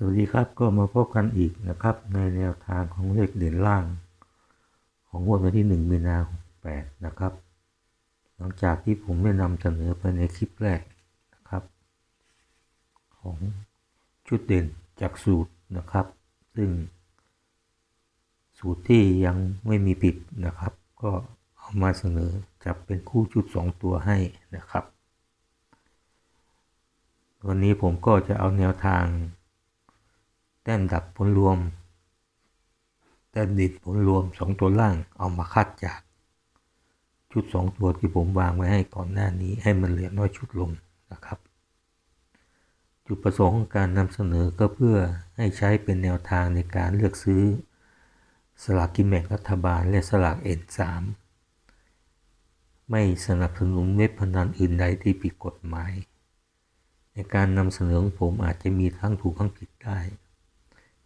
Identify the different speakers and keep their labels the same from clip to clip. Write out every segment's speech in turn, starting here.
Speaker 1: สวัสดีครับก็มาพบกันอีกนะครับ ในแนวทางของเลขเด่นล่าง ของวันที่ 1 มีนาคม8นะครับ หลังจากที่ผมได้นำเสนอไปในคลิปแรกนะครับ ของชุดเด่นจากสูตรนะครับ ซึ่ง สูตรที่ยังไม่มีผิดนะครับ ก็เอามาเสนอจับเป็นคู่ชุด 2 ตัวให้นะครับ วันนี้ผมก็จะเอาแนวทาง ต้มดับผลรวม แต้มดิดผลรวม2ตัวล่างเอามาคัดจาก ชุด2ตัวที่ผมวางไว้ให้ก่อนหน้านี้ให้มันเหลือน้อยชุดลงนะครับ จุดประสงค์ของการนำเสนอก็เพื่อให้ใช้เป็นแนวทางในการเลือกซื้อ สลากกินแบ่งรัฐบาลและสลาก N3 ไม่สนับสนุนเว็บพนันอื่นใดที่ผิดกฎหมาย ในการนำเสนอของผมอาจจะมีทั้งถูกทั้งผิดได้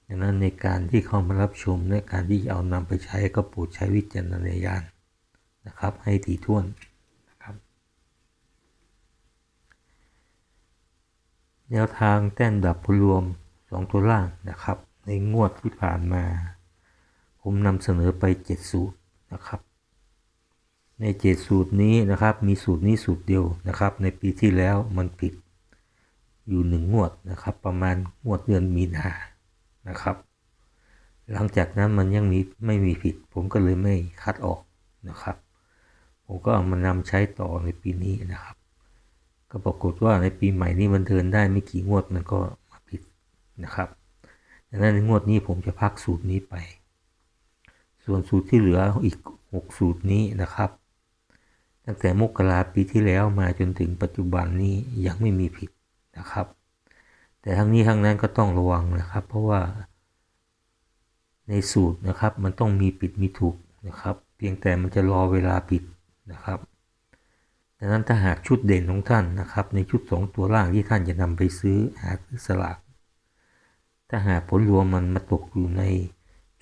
Speaker 1: ดังนั้นในการที่เข้ามารับชมและการที่จะเอานำไปใช้ก็โปรดใช้วิจารณญาณนะครับ ให้ถี่ถ้วนนะครับ แนวทางแต้มดับผลรวม 2 ตัวล่างนะครับ ในงวดที่ผ่านมา ผมนำเสนอไป 7 สูตรนะครับ ใน 7 สูตรนี้นะครับ มีสูตรนี้สูตรเดียวนะครับ ในปีที่แล้วมันผิดอยู่หนึ่งงวดนะครับ ประมาณงวดเดือนมีนา นะครับ หลังจากนั้นมันยังมีไม่มีผิด ผมก็เลยไม่คัดออกนะครับ ผมก็เอามานำใช้ต่อในปีนี้นะครับ ก็ปรากฏว่าในปีใหม่นี้มันเดินได้ไม่กี่งวดมันก็มาผิดนะครับดังนั้นในงวดนี้ผมจะพักสูตรนี้ไป ส่วนสูตรที่เหลืออีก 6 สูตรนี้นะครับ ตั้งแต่มกราปีที่แล้วมาจนถึงปัจจุบันนี้ยังไม่มีผิดนะครับ แต่ทั้งนี้ทั้งนั้นก็ต้องระวังนะครับ เพราะว่า ในสูตรนะครับมันต้องมีผิดมีถูกนะครับ เพียงแต่มันจะรอเวลาผิดนะครับดังนั้นถ้าหากชุดเด่นของท่านนะครับ ในชุด 2 ตัวล่างที่ท่านจะนำไปซื้อหาซื้อสลากถ้าหากผลรวมมันมาตกอยู่ใน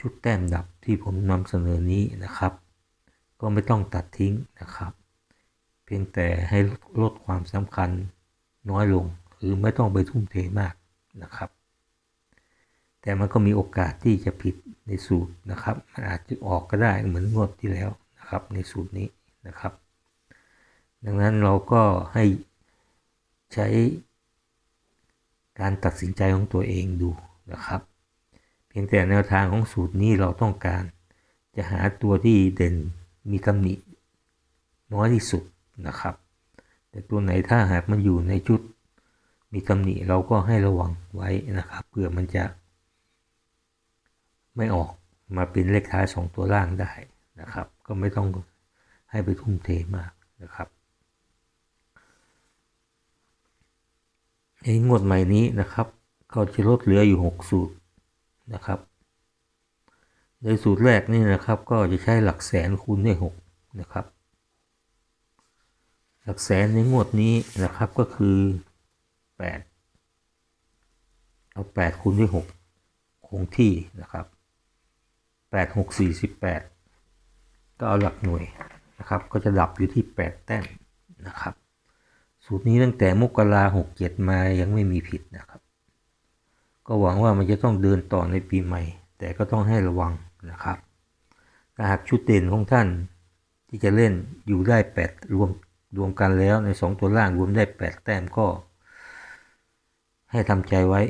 Speaker 1: ชุดแต้มดับที่ผมนำเสนอนี้นะครับ ก็ไม่ต้องตัดทิ้งนะครับ เพียงแต่ให้ลดความสำคัญน้อยลงือไม่ต้องไปทุ่มเทมากนะครับ แต่มันก็มีโอกาสที่จะผิดในสูตรนะครับ มันอาจจะออกก็ได้เหมือนงวดที่แล้วนะครับ ในสูตรนี้นะครับ ดังนั้นเราก็ให้ใช้การตัดสินใจของตัวเองดูนะครับ เพียงแต่แนวทางของสูตรนี้เราต้องการจะหาตัวที่เด่นมีตำหนิน้อยที่สุดนะครับ แต่ตัวไหนถ้าหากมันอยู่ในชุด มีตำหนิเราก็ให้ระวังไว้นะครับเผื่อมันจะ ไม่ออกมาเป็นเลขท้าย2ตัวล่างได้นะครับ ก็ไม่ต้องให้ไปทุ่มเทมากนะครับในงวดใหม่นี้นะครับ ก็จะลดเหลืออยู่ 6 สูตรนะครับในสูตรแรกนี่นะครับ ก็จะใช้หลักแสนคูณด้วย6นะครับ หลักแสนในงวดนี้นะครับก็คือ 8เอา8คูณด้วย6คงที่นะครับ8 6 48ก็เอาหลักหน่วยนะครับ ก็จะดับอยู่ที่8แต้มนะครับ สูตรนี้ตั้งแต่มกราหกเจ็ดมายังไม่มีผิดนะครับ ก็หวังว่ามันจะต้องเดินต่อในปีใหม่ แต่ก็ต้องให้ระวังนะครับถ้าหากชุดเด่นของท่านที่จะเล่นอยู่ได้ 8 รวมรวมกันแล้วใน 2 ตัวล่างรวมได้ 8 แต้มก็ ให้ทำใจไว้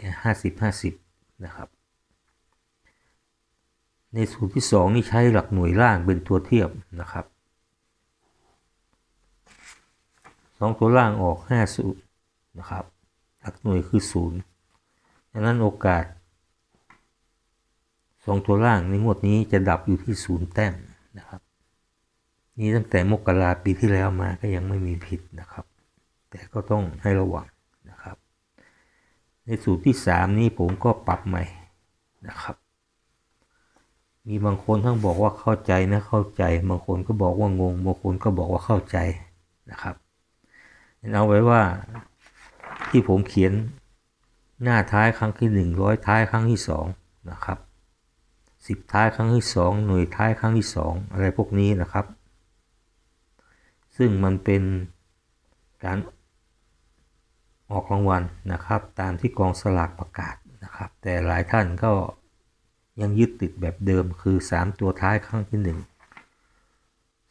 Speaker 1: 50-50 นะครับ ในสูตรที่ 2 นี่ใช้หลักหน่วยล่างเป็นตัวเทียบนะครับสองตัวล่างออก5สูตรนะครับ หลักหน่วยคือ 0 ดังนั้นโอกาสสองตัวล่างในงวดนี้จะดับอยู่ที่ศูนย์แต้มนะครับนี่ตั้งแต่มกราปีที่แล้วมาก็ยังไม่มีผิดนะครับ แต่ก็ต้องให้ระวัง ในสูตรที่ 3 นี้ผมก็ปรับใหม่นะครับ มีบางคนทั้งบอกว่าเข้าใจนะเข้าใจ บางคนก็บอกว่างง บางคนก็บอกว่าเข้าใจนะครับเอาไว้ว่าที่ผมเขียนหน้าท้ายครั้งที่หนึ่งร้อยท้ายครั้งที่สองนะครับสิบท้ายครั้งที่สองหน่วยท้ายครั้งที่สองอะไรพวกนี้นะครับ ซึ่งมันเป็นการ ออกรางวัลนะครับ ตามที่กองสลากประกาศนะครับ แต่หลายท่านก็ยังยึดติดแบบเดิมคือ 3 ตัวท้ายครั้งที่ 1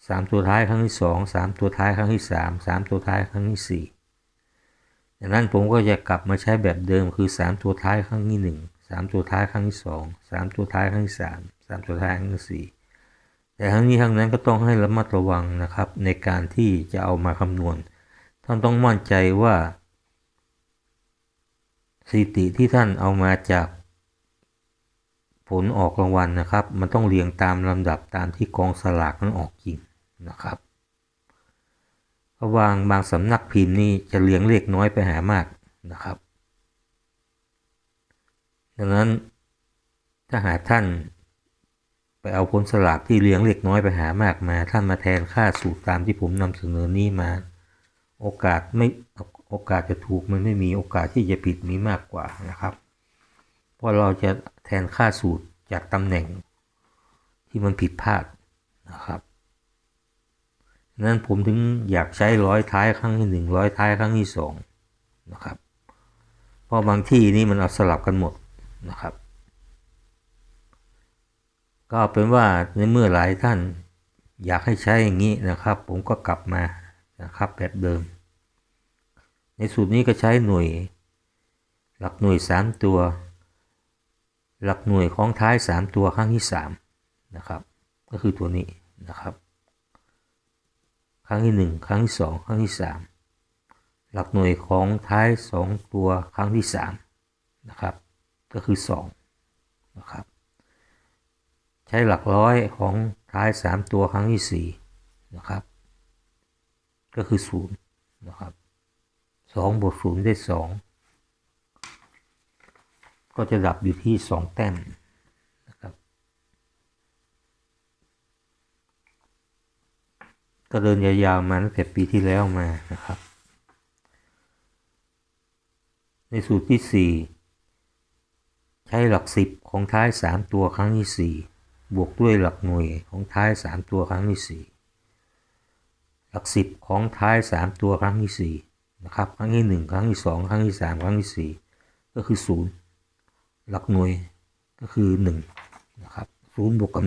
Speaker 1: 3 ตัวท้ายครั้งที่ 2 3 ตัวท้ายครั้งที่ 3 3 ตัวท้ายครั้งที่4ดังนั้นผมก็จะกลับมาใช้แบบเดิมคือ 3 ตัวท้ายครั้งที่ 1 3 ตัวท้ายครั้งที่ 2 3 ตัวท้ายครั้งที่ 3 3 ตัวท้ายครั้งที่4แต่ทั้งนี้ทั้งนั้นก็ต้องให้ระมัดระวังนะครับในการที่จะเอามาคำนวณ ท่านต้องมั่นใจว่า สถิติที่ท่านเอามาจากผลออกรางวัลนะครับ มันต้องเรียงตามลำดับตามที่กองสลากนั้นออกจริงนะครับเพราะบางบางสำนักพิมพ์นี่จะเรียงเลขน้อยไปหามากนะครับ ดังนั้นถ้าหากท่านไปเอาผลสลากที่เรียงเลขน้อยไปหามากมา ท่านมาแทนค่าสูตรตามที่ผมนำเสนอนี้มา โอกาสไม่ โอกาสจะถูกมันไม่มีโอกาสที่จะผิดมีมากกว่านะครับ เพราะเราจะแทนค่าสูตรจากตำแหน่งที่มันผิดพลาดนะครับนั้นผมถึงอยากใช้ร้อยท้ายครั้งที่หนึ่งร้อยท้ายครั้งที่สองนะครับ เพราะบางที่นี่มันเอาสลับกันหมดนะครับ ก็เป็นว่าในเมื่อหลายท่านอยากให้ใช้อย่างนี้นะครับ ผมก็กลับมานะครับแบบเดิม ในสูตรนี้ก็ใช้หน่วย หลักหน่วย 3 ตัว หลักหน่วยของท้าย 3 ตัวครั้งที่3นะครับก็คือตัวนี้นะครับครั้งที่ 1 ครั้งที่ 2 ครั้งที่ 3 หลักหน่วยของท้าย 2 ตัวครั้งที่3นะครับก็คือ2นะครับใช้หลักร้อยของท้าย 3 ตัวครั้งที่4นะครับก็คือ0นะครับ 2บวก0ได้2ก็จะดับอยู่ที่2แต้มนะครับ ก็เดินยาวๆมาตั้งแต่ปีที่แล้วมานะครับ ในสูตรที่ 4 ใช้หลัก 10 ของท้าย 3 ตัวครั้งที่ 4 บวกด้วยหลักหน่วยของท้าย 3 ตัวครั้งที่ 4 หลัก 10 ของท้าย 3 ตัวครั้งที่ 4 นะครับ ครั้งที่ 1 ครั้งที่ 2 ครั้งที่ 3 ครั้งที่ 4 ก็คือ 0 หลักหน่วยก็คือ 1 นะครับ0บวกกับ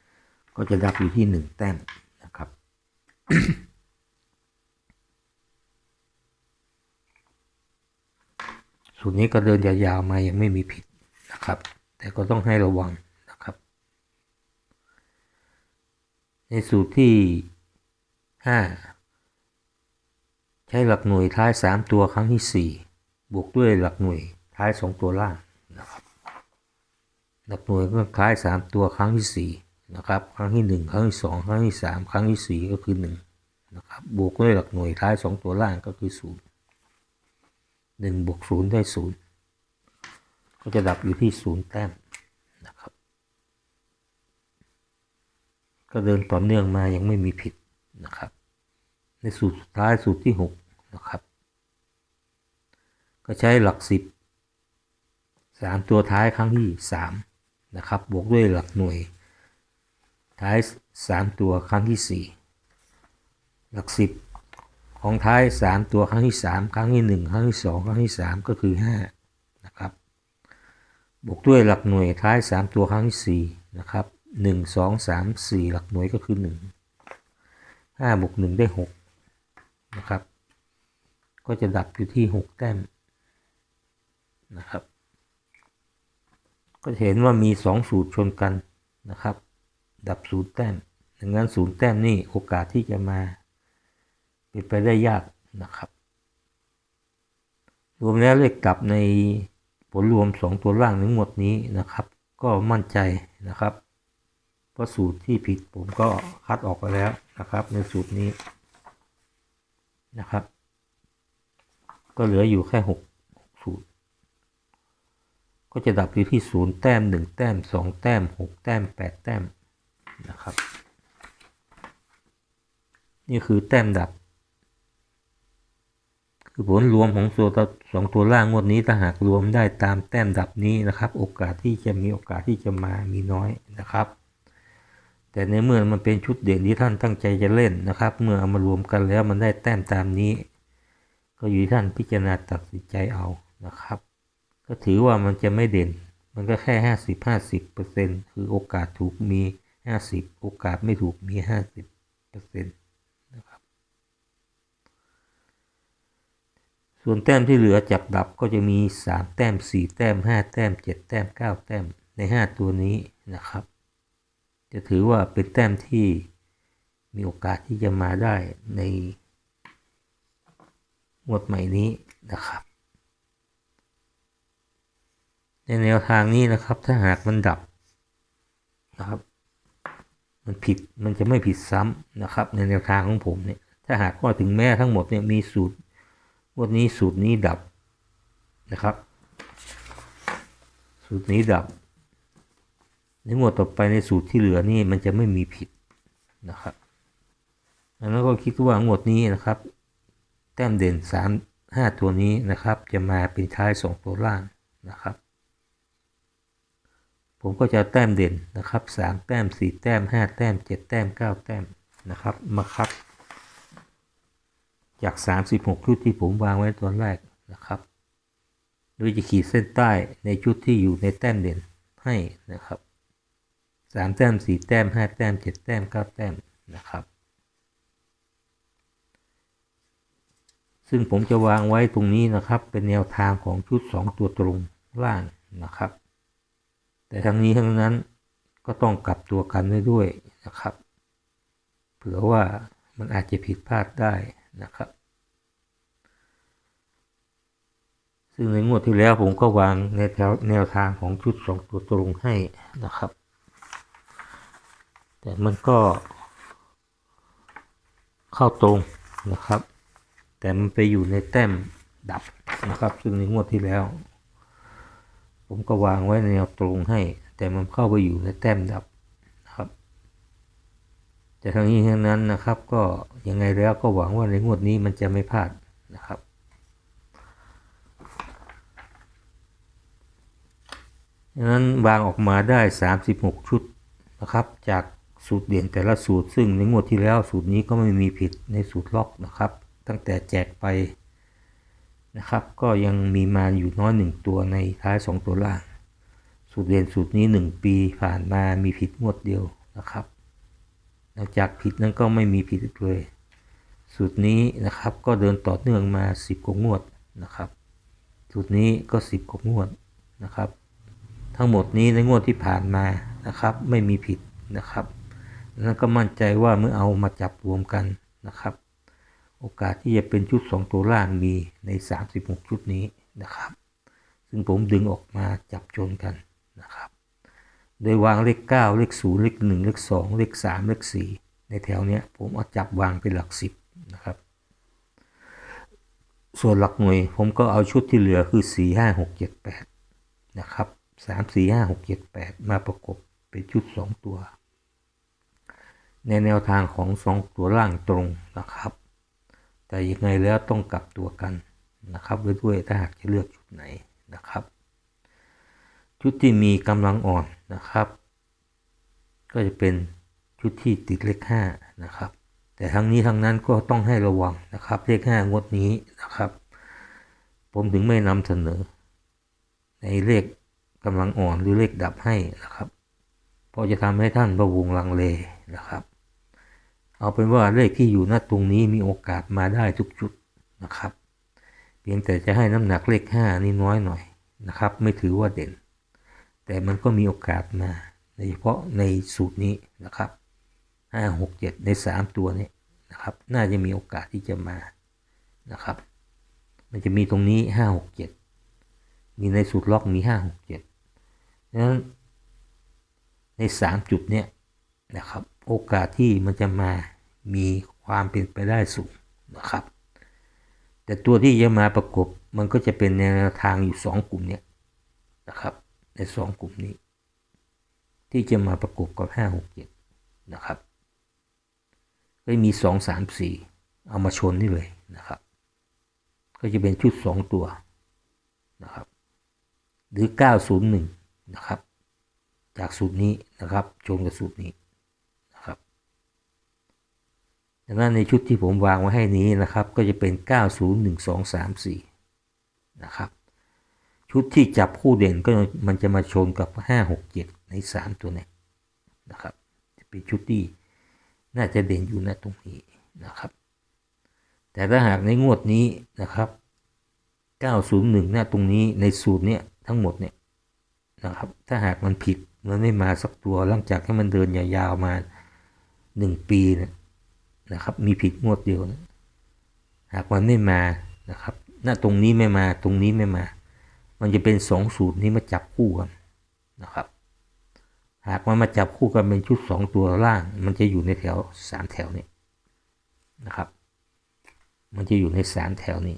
Speaker 1: 1 ก็จะดับอยู่ที่ 1 แต้มนะครับ สูตรนี้ก็เดินยาวๆมายังไม่มีผิดนะครับ แต่ก็ต้องให้ระวังนะครับ ในสูตรที่ 5 ใช้หลักหน่วยท้าย 3 ตัวครั้งที่ 4 บวกด้วยหลักหน่วยท้าย 2 ตัวล่างนะครับหลักหน่วยก็ท้าย 3 ตัวครั้งที่4นะครับครั้งที่ 1 ครั้งที่ 2 ครั้งที่ 3 ครั้งที่ 4 ก็คือ1นะครับบวกด้วยหลักหน่วยท้าย 2 ตัวล่างก็คือ 0 1บวก0ได้0 ก็จะดับอยู่ที่ 0 แต้มนะครับ ก็เดินต่อเนื่องมายังไม่มีผิดนะครับ ในสูตรสุดท้ายสูตรที่ 6 นะครับ ก็ใช้หลัก 10 3 ตัวท้ายครั้งที่ 3 นะครับ บวกด้วยหลักหน่วย ท้าย 3 ตัวครั้งที่ 4 หลัก 10 ของท้าย 3 ตัวครั้งที่ 3 ครั้งที่ 1 ครั้งที่ 2 ครั้งที่ 3 ก็คือ 5 นะครับ บวกด้วยหลักหน่วยท้าย 3 ตัวครั้งที่ 4 นะครับ 1 2 3 4 หลักหน่วยก็คือ 1 5บวก1ได้ 6 นะครับ ก็จะดับอยู่ที่ 6 แต้มนะครับ ก็จะเห็นว่ามี 2 สูตรชนกันนะครับ ดับ0แต้มดังนั้น0แต้มนี่โอกาสที่จะมาเป็นไปได้ยากนะครับรวมแล้วเลขกลับในผลรวม 2 ตัวล่างทั้งหมดนี้นะครับ ก็มั่นใจนะครับเพราะสูตรที่ผิดผมก็คัดออกไปแล้วนะครับ ในสูตรนี้ นะครับ ก็เหลืออยู่แค่6สูตร ก็จะดับอยู่ที่0แต้ม1แต้ม2แต้ม6แต้ม8แต้มนะครับ นี่คือแต้มดับ คือผลรวมของตัวสองตัวล่างงวดนี้ถ้าหากรวมได้ตามแต้มดับนี้นะครับ โอกาสที่จะมีโอกาสที่จะมามีน้อยนะครับ แต่ในเมื่อมันเป็นชุดเด่นที่ท่านตั้งใจจะเล่นนะครับ เมื่อเอามารวมกันแล้วมันได้แต้มตามนี้ ก็อยู่ที่ท่านพิจารณาตัดสินใจเอานะครับ ก็ถือว่ามันจะไม่เด่น มันก็แค่ห้าสิบห้าสิบเปอร์เซ็นคือโอกาสถูกมีห้าสิบโอกาสไม่ถูกมีห้าสิบเปอร์เซ็นต์นะครับส่วนแต้มที่เหลือจับดับก็จะมีสามแต้มสี่แต้มห้าแต้มเจ็ดแต้มเก้าแต้มในห้าตัวนี้นะครับ จะถือว่าเป็นแต้มที่มีโอกาสที่จะมาได้ในงวดใหม่นี้นะครับ ในแนวทางนี้นะครับ ถ้าหากมันดับนะครับ มันผิดมันจะไม่ผิดซ้ำนะครับ ในแนวทางของผมเนี่ยถ้าหากว่าถึงแม้ทั้งหมดเนี่ยมีสูตรงวดนี้สูตรนี้ดับนะครับ สูตรนี้ดับ ในงวดต่อไปในสูตรที่เหลือนี่มันจะไม่มีผิดนะครับดังนั้นก็คิดว่างวดนี้นะครับ แต้มเด่นสามห้าตัวนี้นะครับ จะมาเป็นท้ายสองตัวล่างนะครับ ผมก็จะแต้มเด่นนะครับสามแต้มสี่แต้มห้าแต้มเจ็ดแต้มเก้าแต้มนะครับมาคัดจาก 36 ชุดที่ผมวางไว้ตอนแรกนะครับ โดยจะขีดเส้นใต้ในชุดที่อยู่ในแต้มเด่นให้นะครับ 3แต้ม4แต้ม5แต้ม7แต้ม9แต้มนะครับ ซึ่งผมจะวางไว้ตรงนี้นะครับ เป็นแนวทางของชุด 2 ตัวตรงล่างนะครับ แต่ทั้งนี้ทั้งนั้นก็ต้องกลับตัวกันไว้ด้วยนะครับ เผื่อว่ามันอาจจะผิดพลาดได้นะครับ ซึ่งในงวดที่แล้วผมก็วางในแถวแนวทางของชุดสองตัวตรงให้นะครับ แต่มันก็ เข้าตรงนะครับ แต่มันไปอยู่ในแต้มดับนะครับ ซึ่งในงวดที่แล้ว ผมก็วางไว้ในแนวตรงให้ แต่มันเข้าไปอยู่ในแต้มดับนะครับ แต่ทั้งนี้ทั้งนั้นนะครับ ก็ยังไงแล้วก็หวังว่าในงวดนี้มันจะไม่พลาดนะครับดังนั้นวางออกมาได้ 36 ชุดนะครับ จาก สูตรเด่นแต่ละสูตร ซึ่งในงวดที่แล้วสูตรนี้ก็ไม่มีผิดในสูตรล็อกนะครับ ตั้งแต่แจกไปนะครับ ก็ยังมีมาอยู่น้อยหนึ่งตัวในท้าย 2 ตัวล่าง สูตรเด่นสูตรนี้ 1 ปีผ่านมามีผิดงวดเดียวนะครับหลังจากผิดนั้นก็ไม่มีผิดเลย สูตรนี้นะครับก็เดินต่อเนื่องมา 10กว่างวดนะครับ สูตรนี้ก็ 10กว่างวดนะครับ ทั้งหมดนี้ในงวดที่ผ่านมานะครับ ไม่มีผิดนะครับ นั้นก็มั่นใจว่าเมื่อเอามาจับรวมกันนะครับ โอกาสที่จะเป็นชุด 2 ตัวล่างมีใน 36 ชุดนี้นะครับ ซึ่งผมดึงออกมาจับโจนกันนะครับ โดยวางเลข 9 เลข 0 เลข 1 เลข 2 เลข 3 เลข 4 ในแถวเนี้ยผมเอาจับวางเป็นหลัก 10 นะครับ ส่วนหลักหน่วยผมก็เอาชุดที่เหลือคือ 4 5 6 7 8 นะครับ 3 4 5 6 7 8 มาประกบเป็นชุด 2 ตัว ในแนวทางของ 2 ตัวล่างตรงนะครับ แต่ยังไงแล้วต้องกลับตัวกันนะครับไว้ด้วยถ้าหากจะเลือกชุดไหนนะครับ ชุดที่มีกำลังอ่อนนะครับ ก็จะเป็นชุดที่ติดเลข5นะครับ แต่ทั้งนี้ทั้งนั้นก็ต้องให้ระวังนะครับเลข5งวดนี้นะครับ ผมถึงไม่นำเสนอ ในเลขกำลังอ่อนหรือเลขดับให้นะครับ เพราะจะทำให้ท่านประวงลังเลนะครับ เอาเป็นว่าเลขที่อยู่หน้าตรงนี้มีโอกาสมาได้ทุกจุดนะครับ เพียงแต่จะให้น้ำหนักเลข5นี่น้อยหน่อยนะครับ ไม่ถือว่าเด่น แต่มันก็มีโอกาสมาโดยเฉพาะในสูตรนี้นะครับห้าหกเจ็ดในสามตัวนี้นะครับ น่าจะมีโอกาสที่จะมานะครับ มันจะมีตรงนี้ห้าหกเจ็ดมีในสูตรล็อกมีห้าหกเจ็ดดังนั้น ในสามจุดเนี้ยนะครับ โอกาสที่มันจะมามีความเป็นไปได้สูงนะครับ แต่ตัวที่จะมาประกบมันก็จะเป็นแนวทางอยู่สองกลุ่มเนี้ยนะครับ ในสองกลุ่มนี้ ที่จะมาประกบกับห้าหกเจ็ดนะครับก็มีสองสามสี่เอามาชนนี่เลยนะครับ ก็จะเป็นชุดสองตัวนะครับ หรือเก้าศูนย์หนึ่งนะครับ จากสูตรนี้นะครับชนกับสูตรนี้นะครับดังนั้นในชุดที่ผมวางไว้ให้นี้นะครับ ก็จะเป็น 901234 นะครับ ชุดที่จับคู่เด่นก็มันจะมาชนกับห้าหกเจ็ดในสามตัวนี้นะครับ จะเป็นชุดที่น่าจะเด่นอยู่ณตรงนี้นะครับ แต่ถ้าหากในงวดนี้นะครับ 901หน้าตรงนี้ในสูตรเนี้ยทั้งหมดเนี่ยนะครับ ถ้าหากมันผิด มันไม่มาสักตัวหลังจากให้มันเดินยาวๆมาหนึ่งปีนะนะครับ มีผิดงวดเดียวนะหากมันไม่มานะครับหน้าตรงนี้ไม่มาตรงนี้ไม่มา มันจะเป็นสองสูตรนี้มาจับคู่กันนะครับ หากมันมาจับคู่กันเป็นชุดสองตัวล่าง มันจะอยู่ในแถวสามแถวนี้นะครับ มันจะอยู่ในสามแถวนี้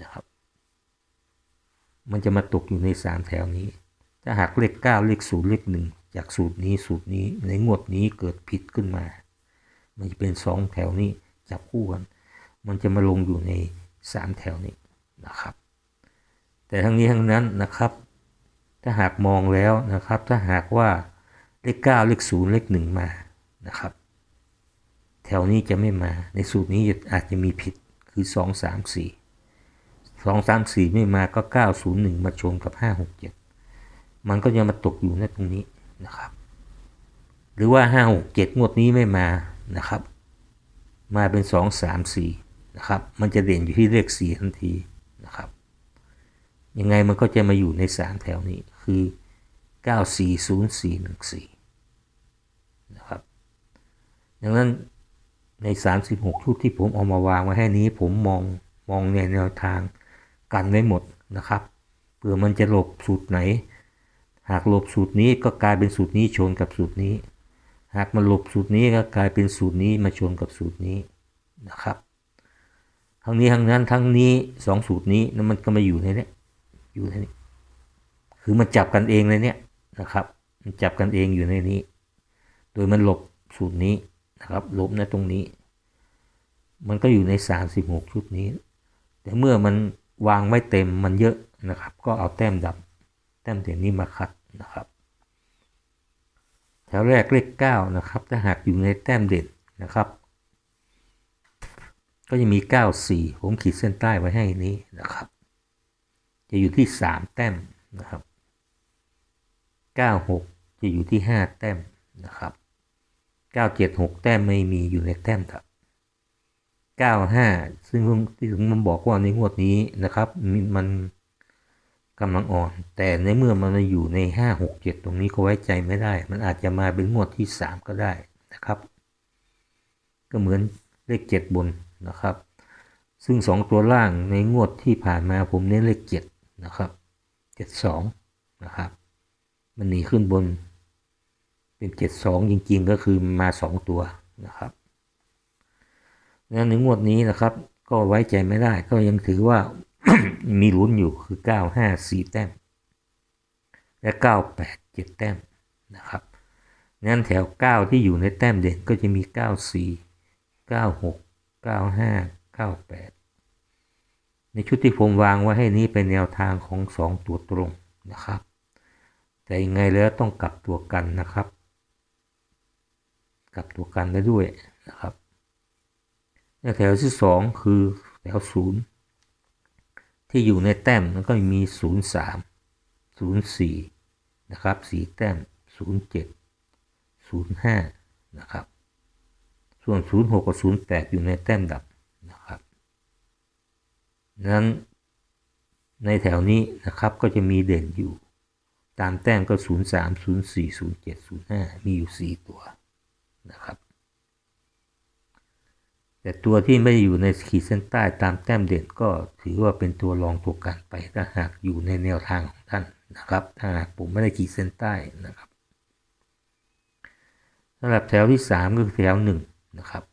Speaker 1: นะครับ มันจะมาตกอยู่ในสามแถวนี้ ถ้าหากเลขเก้าเลขศูนย์เลขหนึ่งจากสูตรนี้สูตรนี้ในงวดนี้เกิดผิดขึ้นมา มันจะเป็นสองแถวนี้จับคู่กัน มันจะมาลงอยู่ในสามแถวนี้นะครับ แต่ทั้งนี้ทั้งนั้นนะครับ ถ้าหากมองแล้วนะครับ ถ้าหากว่าเลขเก้าเลขศูนย์เลขหนึ่งมานะครับ แถวนี้จะไม่มา ในสูตรนี้อาจจะมีผิดคือสองสามสี่สองสามสี่ไม่มาก็เก้าศูนย์หนึ่งมาชนกับห้าหกเจ็ด มันก็จะมาตกอยู่ในตรงนี้นะครับ หรือว่าห้าหกเจ็ดงวดนี้ไม่มานะครับ มาเป็นสองสามสี่นะครับ มันจะเด่นอยู่ที่เลขสี่ทันทีนะครับ ยังไงมันก็จะมาอยู่ในสามแถวนี้คือเก้าสี่ศูนย์สี่หนึ่งสี่นะครับดังนั้นใน 36 ชุดที่ผมเอามาวางไว้ให้นี้ ผมมองมองในแนวทางกันไว้หมดนะครับเผื่อมันจะหลบสูตรไหน หากหลบสูตรนี้ก็กลายเป็นสูตรนี้ชนกับสูตรนี้ หากมันหลบสูตรนี้ก็กลายเป็นสูตรนี้มาชนกับสูตรนี้นะครับ ทั้งนี้ทั้งนั้นทั้งนี้สองสูตรนี้นั้นมันก็มาอยู่ในนี้อยู่ในนี้คือมันจับกันเองเลยเนี่ยนะครับ มันจับกันเองอยู่ในนี้ โดยมันหลบสูตรนี้นะครับหลบในตรงนี้ มันก็อยู่ใน 36 ชุดนี้ แต่เมื่อมันวางไม่เต็มมันเยอะนะครับ ก็เอาแต้มดับ แต้มเด่นนี้มาคัด นะครับ แถวแรกเลข9นะครับ ถ้าหากอยู่ในแต้มเด่นนะครับ ก็จะมี 94 ผมขีดเส้นใต้ไว้ให้นี้นะครับ จะอยู่ที่ 3 แต้มนะครับ 96 จะอยู่ที่ 5 แต้มนะครับ976 แต้มไม่มีอยู่ในแต้มถัด95 ซึ่งที่ถึงมันบอกว่าในงวดนี้นะครับ มัน กำลังอ่อน แต่ในเมื่อมันมาอยู่ใน 5 6 7 ตรงนี้ก็ไว้ใจไม่ได้ มันอาจจะมาเป็นงวดที่ 3 ก็ได้นะครับ ก็เหมือนเลข 7 บนนะครับ ซึ่ง 2 ตัวล่างในงวดที่ผ่านมาผมเน้นเลข 7 นะครับ 72 นะครับ มันหนีขึ้นบนเป็นเจ็ดสองจริงๆ ก็คือมาสองตัวนะครับแล้วในงวดนี้นะครับ ก็ไว้ใจไม่ได้ก็ยังถือว่า มีลุ้นอยู่คือเก้าห้าสี่แต้ม และเก้าแต้มนะครับงั้นแถวเก้าที่อยู่ในแต้มเด่นก็จะมีเก้าสี่เก้าหกเก้าห้าเก้าแปดในชุดที่ผมวางไว้ให้นี้เป็นแนวทางของสองตัวตรงนะครับ แต่ยังไงแล้วต้องกลับตัวกันนะครับ กลับตัวกันได้ด้วยนะครับแถวที่สองคือแถวศูนย์ ที่อยู่ในแต้มมันก็มีศูนย์สามศูนย์สี่นะครับสีแต้มศูนย์เจ็ดศูนย์ห้านะครับ ส่วนศูนย์หกกับศูนย์แปดอยู่ในแต้มดับนะครับนั้นในแถวนี้นะครับก็จะมีเด่นอยู่ ตามแต้มก็ 0 3 0 4 0 7 0 5 มีอยู่ 4 ตัวนะครับ แต่ตัวที่ไม่อยู่ในขีดเส้นใต้ตามแต้มเด่นก็ถือว่าเป็นตัวรองตัวกันไปถ้าหากอยู่ในแนวทางของท่านนะครับ ถ้าหากผมไม่ได้ขีดเส้นใต้นะครับสำหรับแถวที่ 3 ก็คือแถว1นะครับ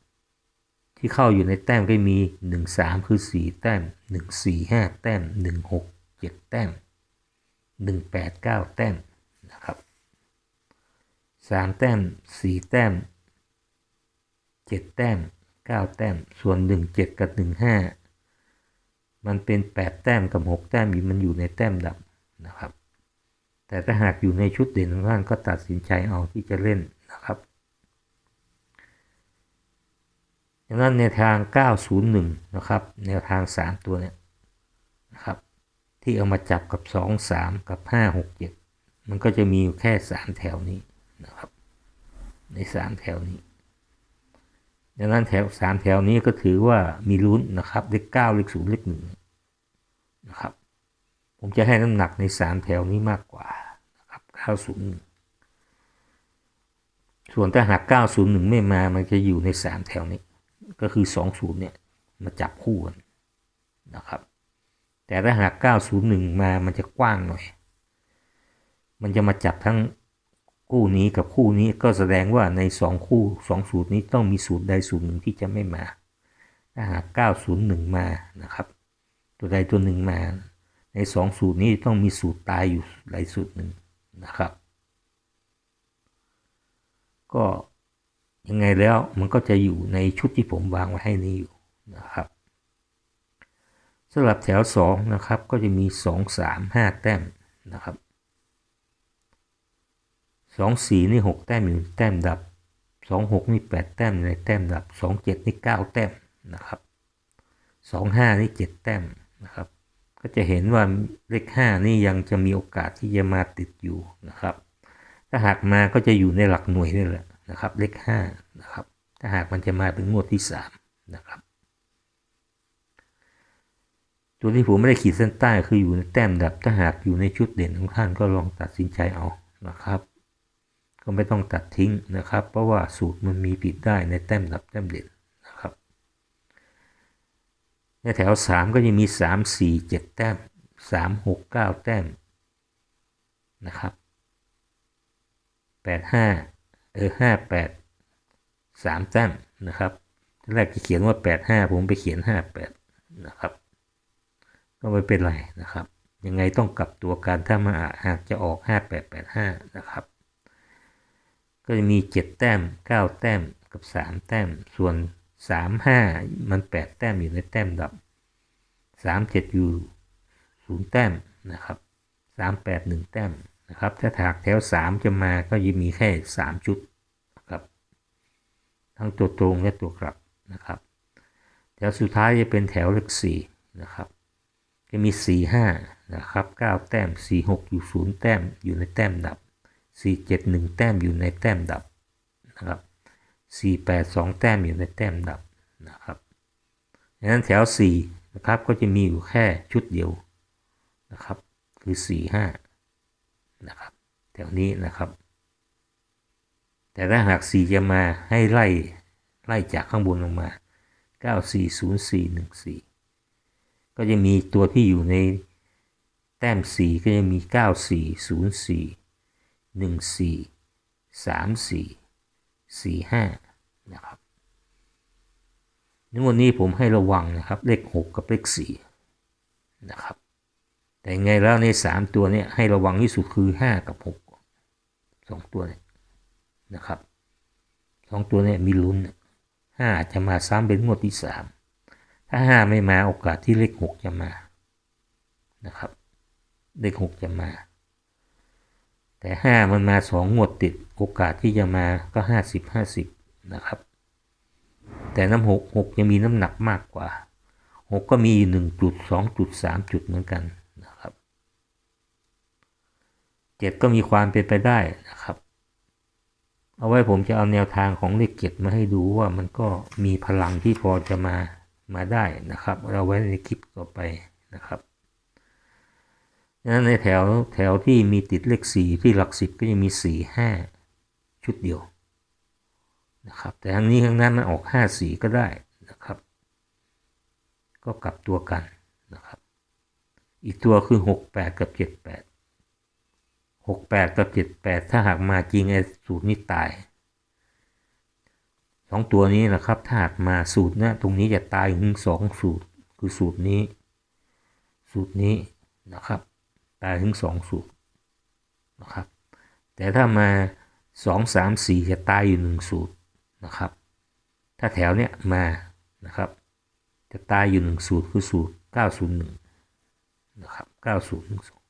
Speaker 1: ที่เข้าอยู่ในแต้มก็มี 1 3 คือ 4 แต้ม 1 4 5 แต้ม 1 6 7 แต้ม 1 8 9 แต้มนะครับ3แต้ม 4 แต้มเจ็ดแต้ม เก้าแต้ม ส่วนหนึ่งเจ็ดกับหนึ่งห้ามันเป็นแปดแต้มกับหกแต้มมันอยู่ในแต้มดับนะครับ แต่ถ้าหากอยู่ในชุดเด่นของท่านก็ตัดสินใจเอาที่จะเล่นนะครับดังนั้นในทาง 901 นะครับ แนวทาง 3 ตัวเนี่ยนะครับทที่เอามาจับกับสองสามกับห้าหกเจ็ดมันก็จะมีอยู่แค่สามแถวนี้นะครับ ในสามแถวนี้ ดังนั้นแถวสามแถวนี้ก็ถือว่ามีลุ้นนะครับ เลขเก้าเลขศูนย์เลขหนึ่งนะครับ ผมจะให้น้ำหนักในสามแถวนี้มากกว่านะครับเก้าศูนย์หนึ่งส่วนถ้าหากเก้าศูนย์หนึ่งไม่มา มันจะอยู่ในสามแถวนี้ ก็คือสองศูนย์เนี่ยมาจับคู่กันนะครับ แต่ถ้าหากเก้าศูนย์หนึ่งมา มันจะกว้างหน่อย มันจะมาจับทั้ง คู่นี้กับคู่นี้ก็แสดงว่าในสองคู่สองสูตรนี้ต้องมีสูตรใดสูตรหนึ่งที่จะไม่มาถ้าหากเก้าศูนย์หนึ่งมานะครับ ตัวใดตัวหนึ่งมา ในสองสูตรนี้ต้องมีสูตรตายอยู่ใดสูตรหนึ่งนะครับ ก็ยังไงแล้วมันก็จะอยู่ในชุดที่ผมวางไว้ให้นี้อยู่นะครับสำหรับแถว 2 นะครับ ก็จะมี 2 3 5 แต้มนะครับ 2 4นี่6แต้มอยู่แต้มดับ2 6นี่8แต้มในแต้มดับ2 7นี่9แต้มนะครับ2 5นี่7แต้มนะครับ ก็จะเห็นว่าเลข5นี่ยังจะมีโอกาสที่จะมาติดอยู่นะครับ ถ้าหากมาก็จะอยู่ในหลักหน่วยนี่แหละนะครับ เลข5นะครับ ถ้าหากมันจะมาเป็นงวดที่3นะครับตัวที่ผมไม่ได้ขีดเส้นใต้คืออยู่ในแต้มดับถ้าหากอยู่ในชุดเด่นของท่านก็ลองตัดสินใจเอานะครับ ก็ไม่ต้องตัดทิ้งนะครับ เพราะว่าสูตรมันมีผิดได้ในแต้มดับแต้มเด่นนะครับ ในแถว 3 ก็จะมี 3 4 7 แต้ม 3 6 9 แต้มนะครับ 8 5 เออ 5 8 3 แต้มนะครับแรกจะเขียนว่า 8 5 ผมไปเขียน 5 8 นะครับ ก็ไม่เป็นไรนะครับ ยังไงต้องกลับตัวการถ้ามาหากจะออก 5885 นะครับ ก็จะมี 7 แต้ม 9 แต้มกับ 3 แต้ม ส่วน 3 5 มัน 8 แต้มอยู่ในแต้มดับ 3 7 อยู่ 0 แต้มนะครับ3 8 1 แต้มนะครับ ถ้าถากแถว 3 จะมาก็จะมีแค่ 3 ชุดนะครับ ทั้งตัวตรงและตัวกลับนะครับแถวสุดท้ายจะเป็นแถวเลข4นะครับจะมี 4 5 นะครับ 9 แต้ม 4 6 อยู่ 0 แต้ม อยู่ในแต้มดับ 4 7 1 แต้มอยู่ในแต้มดับนะครับ4 8 2 แต้มอยู่ในแต้มดับนะครับดังนั้นแถว4นะครับก็จะมีอยู่แค่ชุดเดียวนะครับคือ 4 5นะครับแถวนี้นะครับ แต่ถ้าหาก 4 จะมาให้ไล่ไล่จากข้างบนลงมา 9 4 0 4 1 4 ก็จะมีตัวที่อยู่ในแต้มสีก็จะมี 9 4 0 4 1 4 3 4 4 5นะครับในวันนี้ผมให้ระวังนะครับเลข6กับเลข4นะครับ แต่ไงแล้วใน3ตัวนี้ให้ระวังที่สุดคือ5กับ6 2ตัวนี้นะครับสองตัวนี้มีลุ้น5จะมาซ้ำเป็นงวดที่3ถ้าห้าไม่มาโอกาสที่เลขหกจะมานะครับ เลขหกจะมา แต่ห้ามันมาสองงวดติดโอกาสที่จะมาก็ห้าสิบห้าสิบนะครับ แต่น้ำหกหกยังมีน้ำหนักมากกว่าหกก็มีหนึ่งจุดสองจุดสามจุดเหมือนกันนะครับเจ็ดก็มีความเป็นไปได้นะครับ เอาไว้ผมจะเอาแนวทางของเลขเจ็ดมาให้ดูว่ามันก็มีพลังที่พอจะมามาได้นะครับ เราไว้ในคลิปต่อไปนะครับ นั้นในแถวแถวที่มีติดเลขสี่ที่หลักสิบก็จะมีสี่ห้าชุดเดียวนะครับแต่ทั้งนี้ทั้งนั้นมันออกห้าสีก็ได้นะครับ ก็กลับตัวกันนะครับ อีกตัวคือหกแปดกับเจ็ดแปดหกแปดกับเจ็ดแปดถ้าหากมาจริงไอ้สูตรนี้ตายสองตัวนี้นะครับ ถ้าหากมาสูตรนะตรงนี้จะตายถึงสองสูตรคือสูตรนี้ สูตรนี้นะครับ ตายถึงสองสูตรนะครับ แต่ถ้ามาสองสามสี่จะตายอยู่หนึ่งสูตรนะครับ ถ้าแถวเนี้ยมานะครับ จะตายอยู่หนึ่งสูตรคือสูตรเก้าศูนย์หนึ่งนะครับเก้าศูนย์หนึ่งสอง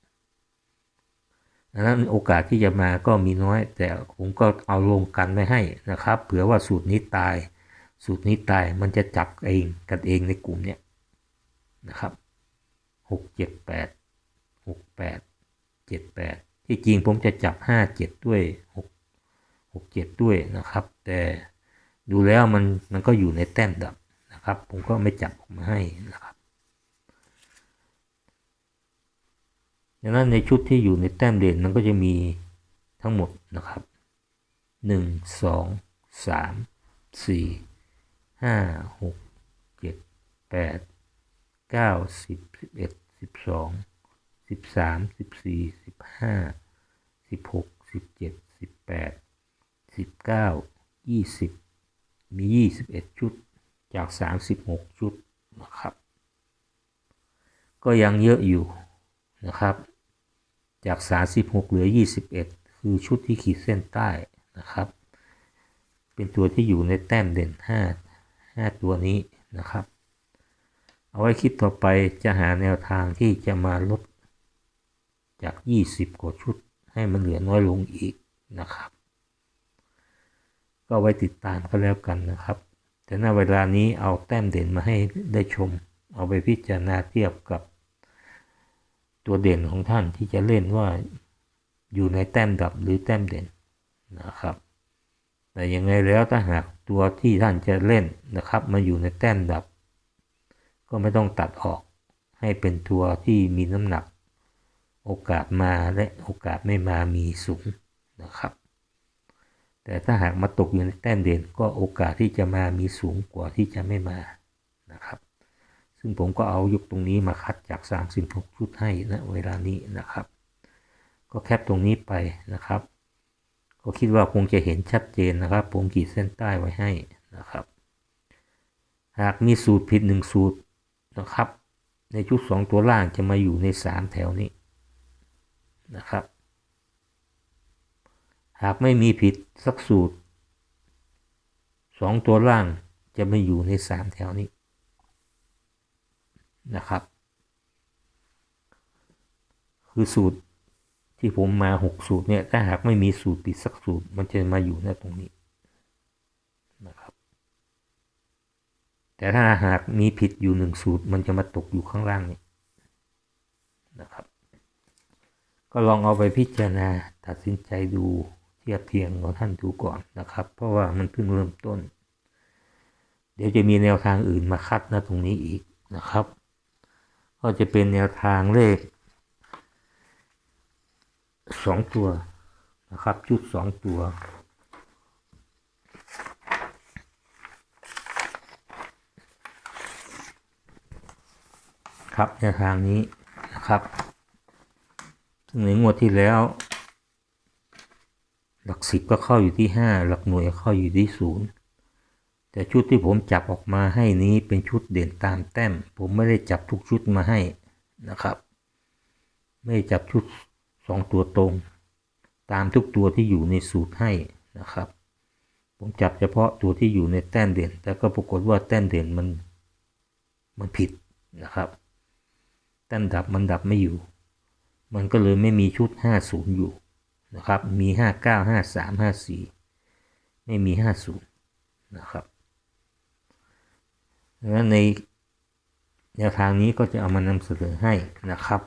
Speaker 1: ดังนั้นโอกาสที่จะมาก็มีน้อย แต่ผมก็เอาลงกันไว้ให้นะครับ เผื่อว่าสูตรนี้ตาย สูตรนี้ตายมันจะจับเองกันเองในกลุ่มเนี้ยนะครับหกเจ็ดแปด แปดเจ็ดแปดที่จริงผมจะจับห้าเจ็ดด้วยหกหกเจ็ดด้วยนะครับ แต่ดูแล้วมันมันก็อยู่ในแต้มดับนะครับ ผมก็ไม่จับออกมาให้นะครับดังนั้นในชุดที่อยู่ในแต้มเด่นมันก็จะมีทั้งหมดนะครับหนึ่งสองสามสี่ห้าหกเจ็ดแปดเก้าสิบสิบเอ็ดสิบสอง สิบสามสิบสี่สิบห้าสิบหกสิบเจ็ดสิบแปดสิบเก้ายี่สิบมียี่สิบเอ็ดชุดจากสามสิบหกชุดนะครับ ก็ยังเยอะอยู่นะครับ จาก36เหลือ21คือชุดที่ขีดเส้นใต้นะครับ เป็นตัวที่อยู่ในแต้มเด่น5 5ตัวนี้นะครับ เอาไว้คลิปต่อไปจะหาแนวทางที่จะมาลด จาก 20 กว่าชุด ให้มันเหลือน้อยลงอีกนะครับ ก็ไว้ติดตามก็แล้วกันนะครับ แต่ณเวลานี้เอาแต้มเด่นมาให้ได้ชม เอาไปพิจารณาเทียบกับ ตัวเด่นของท่านที่จะเล่นว่าอยู่ในแต้มดับหรือแต้มเด่นนะครับ แต่ยังไงแล้วถ้าหากตัวที่ท่านจะเล่นนะครับมาอยู่ในแต้มดับ ก็ไม่ต้องตัดออกให้เป็นตัวที่มีน้ำหนัก โอกาสมาและโอกาสไม่มามีสูงนะครับ แต่ถ้าหากมาตกอยู่ในแต้มเด่นก็โอกาสที่จะมามีสูงกว่าที่จะไม่มานะครับ ซึ่งผมก็เอายุคตรงนี้มาคัดจาก 36 ชุดให้นะเวลานี้นะครับ ก็แคปตรงนี้ไปนะครับ ก็คิดว่าคงจะเห็นชัดเจนนะครับ ผมขีดเส้นใต้ไว้ให้นะครับ หากมีสูตรผิดหนึ่งสูตรนะครับ ในชุด 2 ตัวล่างจะมาอยู่ใน 3 แถวนี้ นะครับ หากไม่มีผิดสักสูตร2ตัวล่างจะมาอยู่ใน3แถวนี้นะครับ คือสูตรที่ผมมา6สูตรเนี่ยถ้าหากไม่มีสูตรผิดสักสูตรมันจะมาอยู่ในตรงนี้นะครับ แต่ถ้าหากมีผิดอยู่หนึ่งสูตรมันจะมาตกอยู่ข้างล่างนี้นะครับ ก็ลองเอาไปพิจารณาตัดสินใจดูเทียบเทียงของท่านดูก่อนนะครับ เพราะว่ามันเพิ่งเริ่มต้น เดี๋ยวจะมีแนวทางอื่นมาคัดนะตรงนี้อีกนะครับ ก็จะเป็นแนวทางเลขสองตัวนะครับ ชุดสองตัวครับแนวทางนี้นะครับ ในงวดที่แล้ว หลักสิบก็เข้าอยู่ที่ห้าหลักหน่วยเข้าอยู่ที่ศูนย์แต่ชุดที่ผมจับออกมาให้นี้เป็นชุดเด่นตามแต้ม ผมไม่ได้จับทุกชุดมาให้นะครับ ไม่ได้จับชุดสองตัวตรง ตามทุกตัวที่อยู่ในสูตรให้นะครับ ผมจับเฉพาะตัวที่อยู่ในแต้มเด่น แต่ก็ปรากฏว่าแต้มเด่นมันมันผิดนะครับแต้มดับมันดับไม่อยู่ มันก็เลยไม่มีชุด 50 อยู่นะครับ มี 59 53 54 ไม่มี 50 นะครับดังนั้นในแนวทางนี้ก็จะเอามานำเสนอให้นะครับ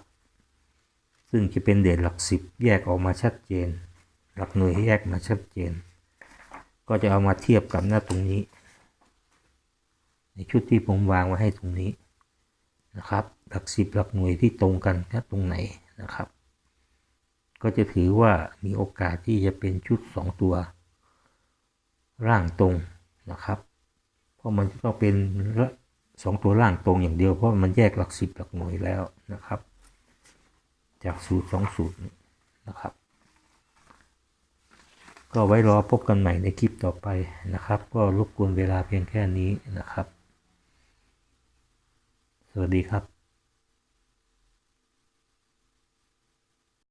Speaker 1: ซึ่งจะเป็นเด่นหลักสิบแยกออกมาชัดเจน หลักหน่วยแยกมาชัดเจน ก็จะเอามาเทียบกับหน้าตรงนี้ ในชุดที่ผมวางไว้ให้ตรงนี้นะครับ หลักสิบหลักหน่วยที่ตรงกันแค่ตรงไหน นะครับ ก็จะถือว่ามีโอกาสที่จะเป็นชุด 2 ตัว ร่างตรงนะครับ เพราะมันจะต้องเป็นสองตัวล่างตรงอย่างเดียวเพราะมันแยกหลักสิบหลักหน่วยแล้วนะครับ จากสูตรสองสูตรนะครับ ก็ไว้รอพบกันใหม่ในคลิปต่อไปนะครับ ก็รบกวนเวลาเพียงแค่นี้นะครับ สวัสดีครับ